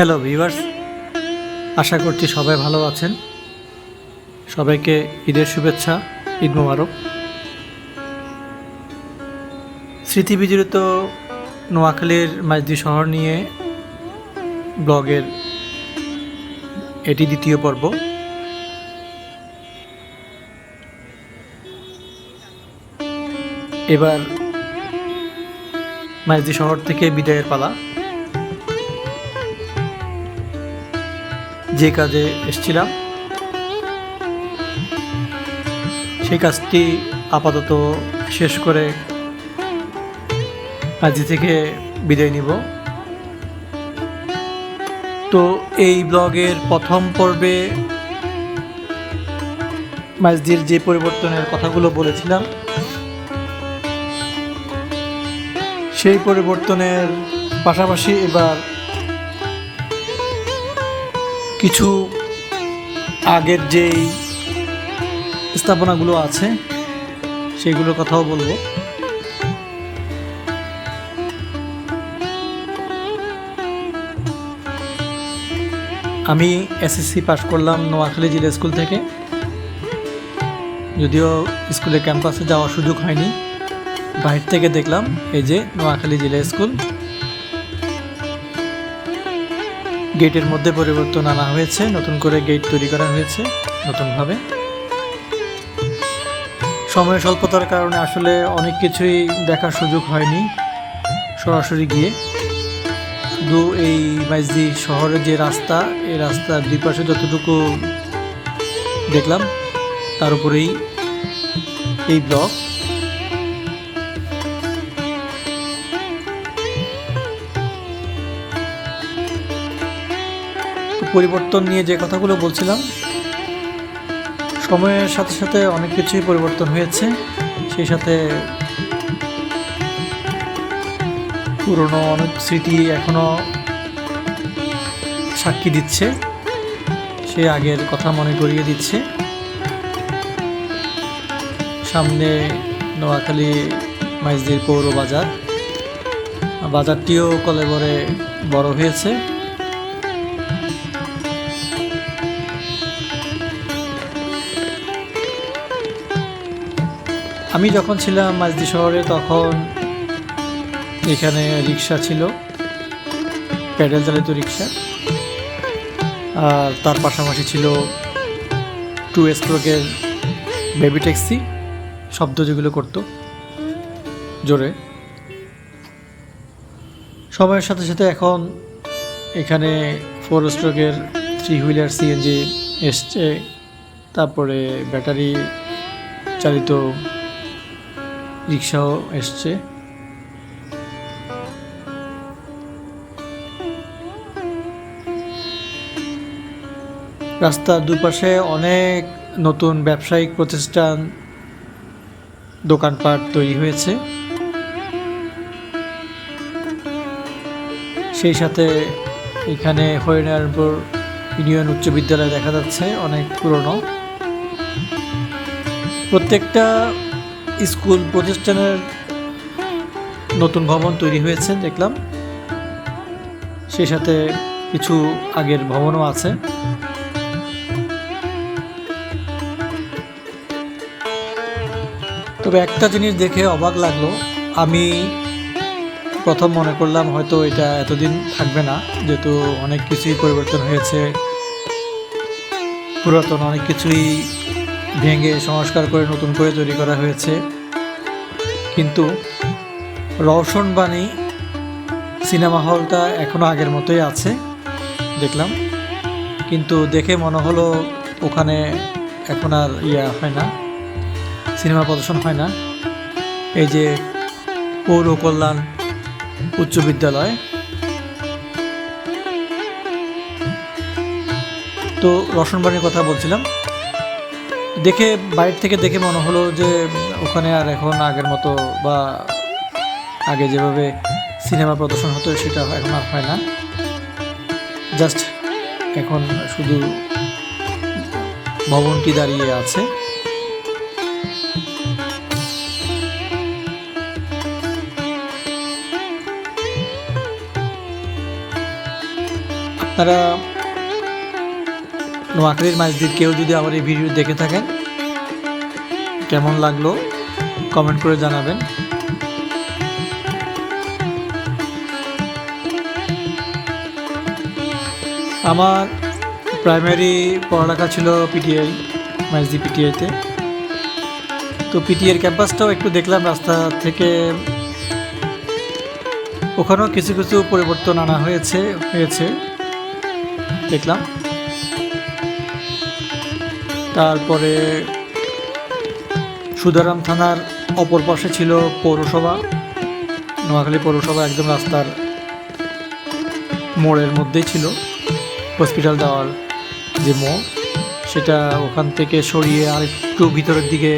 Hello viewers আশা করছি সবাই ভালো আছেন। সবাইকে ঈদের শুভেচ্ছা, ঈদ মোবারক। স্মৃতি বিজড়িত নোয়াখালীর মাইজদি শহর নিয়ে ব্লগের এটি দ্বিতীয় পর্ব। এবার মাইজদি শহর থেকে বিদায়ের পালা। যে কাজে এসছিলাম, সেই কাজটি আপাতত শেষ করে আজকে থেকে বিদায় নিব। তো এই ব্লগের প্রথম পর্বে মাইজদির যে পরিবর্তনের কথাগুলো বলেছিলাম, সেই পরিবর্তনের পাশাপাশি এবার কিছু আগের যেই স্থাপনাগুলো আছে, সেগুলোর কথাও বলব। আমি এসএসসি পাশ করলাম নোয়াখালী জিলা স্কুল থেকে। যদিও স্কুলে ক্যাম্পাসে যাওয়ার সুযোগ হয়নি। বাইরে থেকে দেখলাম এই যে নোয়াখালী জিলা স্কুল। গেটের মধ্যে পরিবর্তন আনা হয়েছে, নতুন করে গেট তৈরি করা হয়েছে, নতুনভাবে। সময় স্বল্পতার কারণে আসলে অনেক কিছুই দেখার সুযোগ হয়নি সরাসরি গিয়ে। শুধু এই মাইজদি শহরের যে রাস্তা, এই রাস্তার দুই পাশে যতটুকু দেখলাম, তার উপরেই এই ব্লক। পরিবর্তন নিয়ে যে কথাগুলো বলছিলাম, সময়ের সাথে সাথে অনেক কিছুই পরিবর্তন হয়েছে। সেই সাথে পুরনো অনেক স্মৃতি এখনও সাক্ষী দিচ্ছে। সে আগের কথা মনে করিয়ে দিচ্ছে। সামনে নোয়াখালী মাইজদির পৌর বাজার। বাজারটিও কলেবরে বড় হয়েছে। আমি যখন ছিলাম মাঝদি শহরে, তখন এখানে রিক্সা ছিল, প্যাডেল চালিত রিক্সা। আর তার পাশাপাশি ছিল টু স্ট্রোকের বেবি ট্যাক্সি, শব্দ যেগুলো করতো জোরে। সময়ের সাথে সাথে এখন এখানে ফোর স্ট্রোকের থ্রি হুইলার সিএনজি এসছে, তারপরে ব্যাটারি চালিত রিক্সাও এসছে। রাস্তার দুপাশে অনেক নতুন ব্যবসায়িক প্রতিষ্ঠান, দোকানপাট তৈরি হয়েছে। সেই সাথে এখানে হরিনারায়ণপুর ইউনিয়ন উচ্চ বিদ্যালয় দেখা যাচ্ছে, অনেক পুরনো। প্রত্যেকটা স্কুল প্রতিষ্ঠানের নতুন ভবন তৈরি হয়েছে, দেখলাম। সেই সাথে কিছু আগের ভবনও আছে। তবে একটা জিনিস দেখে অবাক লাগল, আমি প্রথম মনে করলাম হয়তো এটা এতদিন থাকবে না, যেহেতু অনেক কিছুই পরিবর্তন হয়েছে, পুরাতন অনেক কিছুই ভেঙে সংস্কার করে নতুন করে তৈরি করা হয়েছে। কিন্তু রওশন বাণী সিনেমা হলটা এখনও আগের মতোই আছে, দেখলাম। কিন্তু দেখে মনে হলো ওখানে এখন আর ইয়া হয় না, সিনেমা প্রদর্শন হয় না। এই যে পৌর কল্যাণ উচ্চ বিদ্যালয়। তো রসনবাণীর কথা বলছিলাম দেখে, বাইরে থেকে দেখে মনে হলো যে ওখানে আর এখন আগের মতো বা আগে যেভাবে সিনেমা প্রদর্শন হতো সেটা এখন আর হয় না। জাস্ট এখন শুধু ভবনটি দাঁড়িয়ে আছে। আপনারা নোয়াখালীর মাঝদির কেউ যদি আমার এই ভিডিও দেখে থাকেন, কেমন লাগল কমেন্ট করে জানাবেন। আমার প্রাইমারি পড়ালেখা ছিল পিটিআই মাইজদি পিটিআইতে। তো পিটিআইয়ের ক্যাম্পাসটাও একটু দেখলাম রাস্তা থেকে। ওখানেও কিছু কিছু পরিবর্তন আনা হয়েছে হয়েছে। দেখলাম। তারপরে সুদারাম থানার অপর পাশে ছিল পৌরসভা। নোয়াখালী পৌরসভা একদম রাস্তার মোড়ের মধ্যেই ছিল। হসপিটাল যাওয়ার যে মোড়, সেটা ওখান থেকে সরিয়ে আরেকটু ভিতরের দিকে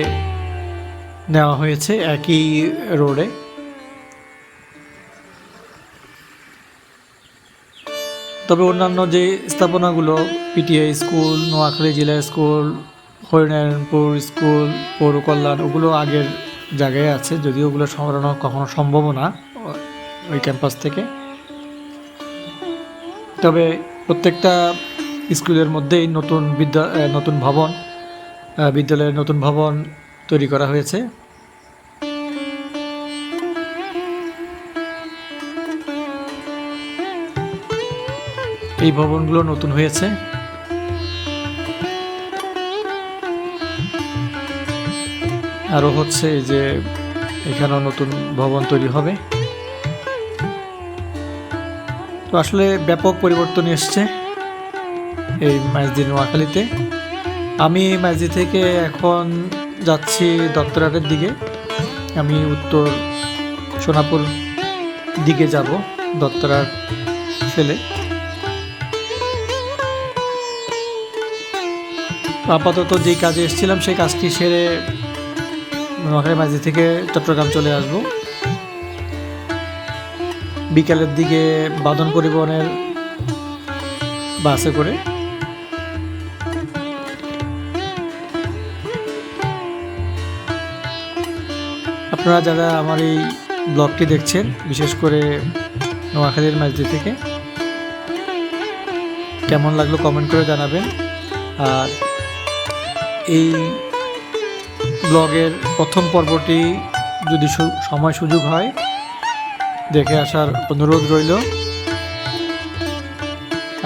নেওয়া হয়েছে একই রোডে। তবে অন্যান্য যে স্থাপনাগুলো, পিটিআই স্কুল, নোয়াখালী জেলা স্কুল হরিনারায়ণপুর স্কুল, পৌর কল্যাণ ওগুলো আগের জায়গায় আছে, যদিও ওগুলো সরানো কখনো সম্ভব না ওই ক্যাম্পাস থেকে। তবে প্রত্যেকটা স্কুলের মধ্যেই নতুন বিদ্যা নতুন ভবন বিদ্যালয়ের নতুন ভবন তৈরি করা হয়েছে। এই ভবনগুলো নতুন হয়েছে। আরও হচ্ছে যে এখানেও নতুন ভবন তৈরি হবে। তো আসলে ব্যাপক পরিবর্তন এসছে এই মাইজদি নোয়াখালীতে। আমি মাইজদি থেকে এখন যাচ্ছি দত্তরাটের দিকে। আমি উত্তর সোনাপুর দিকে যাব দত্তরাট ফেলে। আপাতত যেই কাজে এসেছিলাম সেই কাজটি সেরে নোয়াখালী মাঝি থেকে চট্টগ্রাম চলে আসব। বিকালের দিকে বাদন পরিবহনের বাসে করে। আপনারা যারা আমার এই ব্লগটি দেখছেন, বিশেষ করে নোয়াখালীর মাঝদি থেকে, কেমন লাগল কমেন্ট করে জানাবেন। আর এই ব্লগের প্রথম পর্বটি যদি সময় সুযোগ হয়, দেখে আসার অনুরোধ রইল।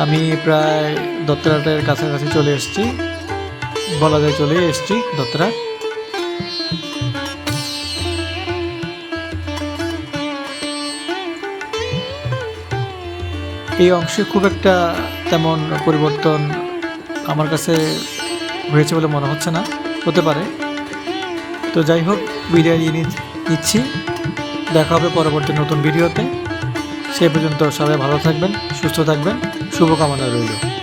আমি প্রায় দত্তরাটের কাছাকাছি চলে এসেছি। বলা যায় চলে এসেছি দত্তরাট এই অংশে খুব একটা তেমন পরিবর্তন আমার কাছে হয়েছে বলে মনে হচ্ছে না। হতে পারে। তো যাই হোক, বিদায় নিয়ে নিচ্ছি- দেখা হবে পরবর্তী নতুন ভিডিওতে। সে পর্যন্ত সবাই ভালো থাকবেন, সুস্থ থাকবেন। শুভকামনা রইল।